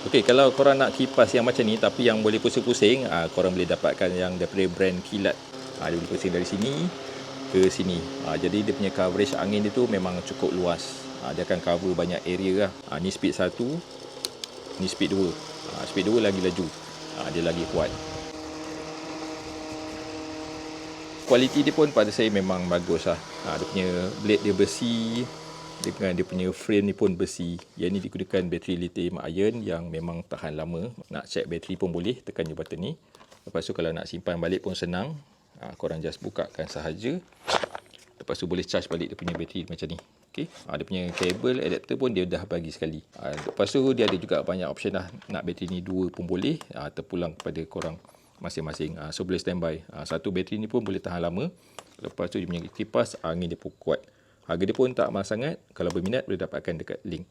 Okey, kalau korang nak kipas yang macam ni tapi yang boleh pusing-pusing, ah, korang boleh dapatkan yang daripada brand Kilat. Ah, dia boleh pusing dari sini ke sini. Ah, jadi dia punya coverage angin dia tu memang cukup luas. Ah, dia akan cover banyak area lah. Ah, ni speed 1, ni speed 2. Ah, speed 2 lagi laju. Ah, dia lagi kuat. Kualiti dia pun pada saya memang bagus lah. Ah, dia punya blade dia besi, dengan dia punya frame ni pun besi. Yang ni digunakan bateri lithium ion yang memang tahan lama. Nak check bateri pun boleh, tekan je button ni. Lepas tu kalau nak simpan balik pun senang. Ha, korang just bukakan sahaja. Lepas tu boleh charge balik dia punya bateri macam ni. Okay. Ha, dia punya kabel adapter pun dia dah bagi sekali. Ha, lepas tu dia ada juga banyak option lah. Nak bateri ni dua pun boleh. Ha, terpulang kepada korang masing-masing. Ha, so boleh standby. Ha, satu bateri ni pun boleh tahan lama. Lepas tu dia punya kipas angin dia pun kuat. Harga dia pun tak mahal sangat. Kalau berminat boleh dapatkan dekat link.